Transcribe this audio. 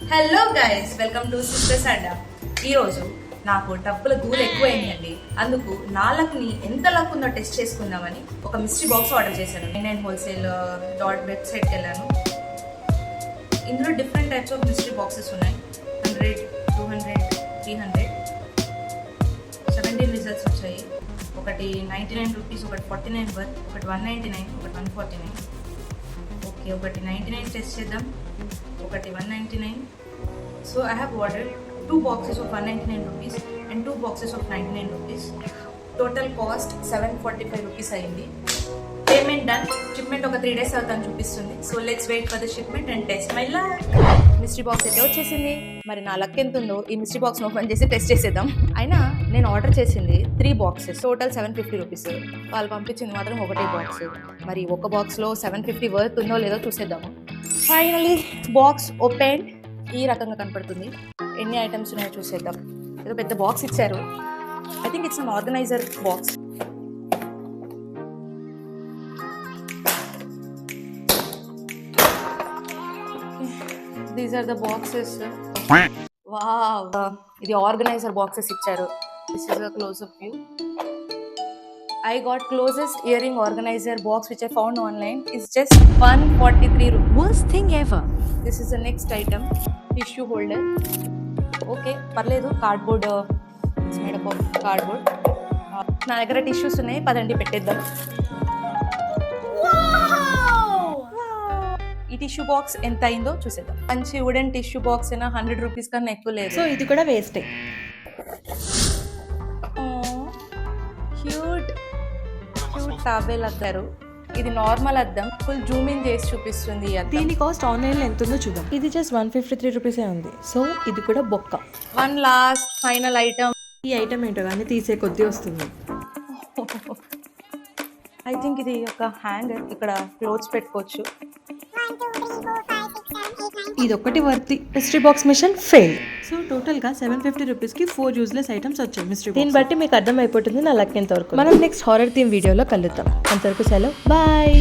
Hello guys welcome to sisters and ఈరోజు నాకు డబ్బుల దూలు ఎక్కువైందండి. అందుకు నా లక్ని ఎంత లక్ ఉందో టెస్ట్ చేసుకుందామని ఒక మిస్ట్రీ బాక్స్ ఆర్డర్ చేశాను. నేను హోల్సేల్ డాట్ వెబ్సైట్కి వెళ్ళాను. ఇందులో different types of mystery boxes ఉన్నాయి. Hundred two hundred three hundred seventeen results వచ్చాయి. ఒకటి నైంటీ నైన్ రూపీస్ ఒకటి ఫార్టీ నైన్ వర్త్ ఒకటి వన్ నైంటీ నైన్ ఒకటి వన్ ఫార్టీ నైన్ ఓకే ఒకటి నైంటీ నైన్ టెస్ట్ చేద్దాం. ఒకటి one ninety nine so I have order two boxes of one ninety nine rupees and two boxes of ninety nine rupees total cost seven forty five rupees అయింది. Payment done shipment ఒక three days అవుతాను చూపిస్తుంది. So let's wait for the shipment and test my luck mystery box అయితే వచ్చేసింది? మరి నా luck ఎంత ఉందో ఈ మిస్టరీ బాక్స్ ఓపెన్ చేసి టెస్ట్ చేసేద్దాం. అయినా నేను ఆర్డర్ చేసింది three boxes total seven fifty rupees వాళ్ళు పంపించింది మాత్రం ఒకటే బాక్స్ మరి ఒక బాక్స్లో సెవెన్ ఫిఫ్టీ వర్త్ ఉందో లేదో చూసేద్దాము. ఫైనలీ బాక్స్ ఓపెన్ ఈ రకంగా కనపడుతుంది. ఎన్ని ఐటమ్స్ ఉన్నాయో చూసేద్దాం. ఏదో పెద్ద బాక్స్ ఇచ్చారు. I think it's an organiser box these are the boxes wow ఇది ఆర్గనైజర్ బాక్సెస్ ఇచ్చారు. This is a close up view I got closest earring organiser box which I found online is just one forty three rupees Worst thing ever. This is the next item tissue holder okay పర్లేదు cardboard made up of cardboard నా దగ్గర tissues ఉన్నాయి పదండి పెట్టేద్దాం. ఈ tissue box ఎంత అయిందో చూసేద్దాం. మంచి వుడెన్ టిష్యూ బాక్స్ అయినా హండ్రెడ్ రూపీస్ కన్నా ఎక్కువ లేదు. సో ఇది కూడా వేస్టే క్యూట్ క్యూట్ టాబెల్ అద్దారు ఇది నార్మల్ అద్దం. ఫుల్ జూమ్ ఇన్ చేసి చూపిస్తుంది దీని కాస్ట్ ఆన్లైన్లో ఎంత ఉందో చూద్దాం. ఇది జస్ట్ వన్ ఫిఫ్టీ త్రీ రూపీసే ఉంది. సో ఇది కూడా బొక్క. వన్ లాస్ట్ ఫైనల్ ఐటమ్ ఈ ఐటమ్ ఏంటో కానీ తీసే కొద్దీ వస్తుంది. ఐ థింక్ ఇది ఒక హ్యాంగర్ ఇక్కడ క్లోత్స్ పెట్టుకోవచ్చు. ఇది ఒకటి worthy. Mystery box mission fail so టోటల్గా సెవెన్ ఫిఫ్టీ రూపీస్కి ఫోర్ యూజ్లెస్ ఐటమ్స్ వచ్చాయి మిస్టరీ దీన్ని బట్టి మీకు అర్థమైపోతుంది నా లక్ ఎంత వరకు మనం నెక్స్ట్ హారర్ థీమ్ వీడియోలో కలుద్దాం. అంతవరకు సెలవు. బాయ్